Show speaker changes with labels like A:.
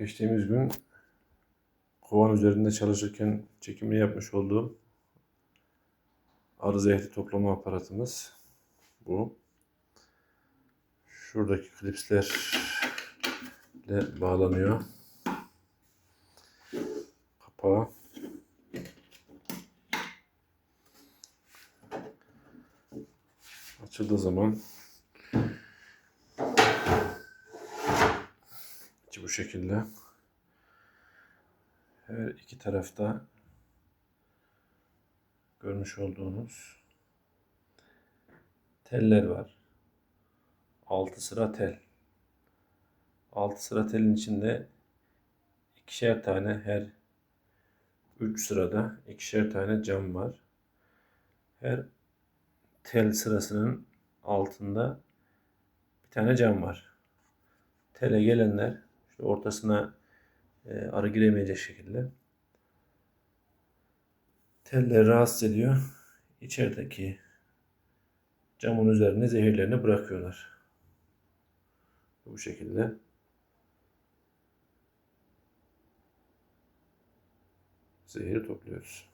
A: Geçtiğimiz gün kovan üzerinde çalışırken çekimini yapmış olduğum arı zehri toplama aparatımız bu. Şuradaki klipslerle bağlanıyor. Kapağı. Açıldığı zaman bu şekilde. Her iki tarafta görmüş olduğunuz teller var. 6 sıra tel. 6 sıra telin içinde ikişer tane her 3 sırada ikişer tane cam var. Her tel sırasının altında bir tane cam var. Tele gelenler ortasına e, arı giremeyecek şekilde telleri rahatsız ediyor. İçerideki camın üzerine zehirlerini bırakıyorlar. Bu şekilde. Zehri topluyoruz.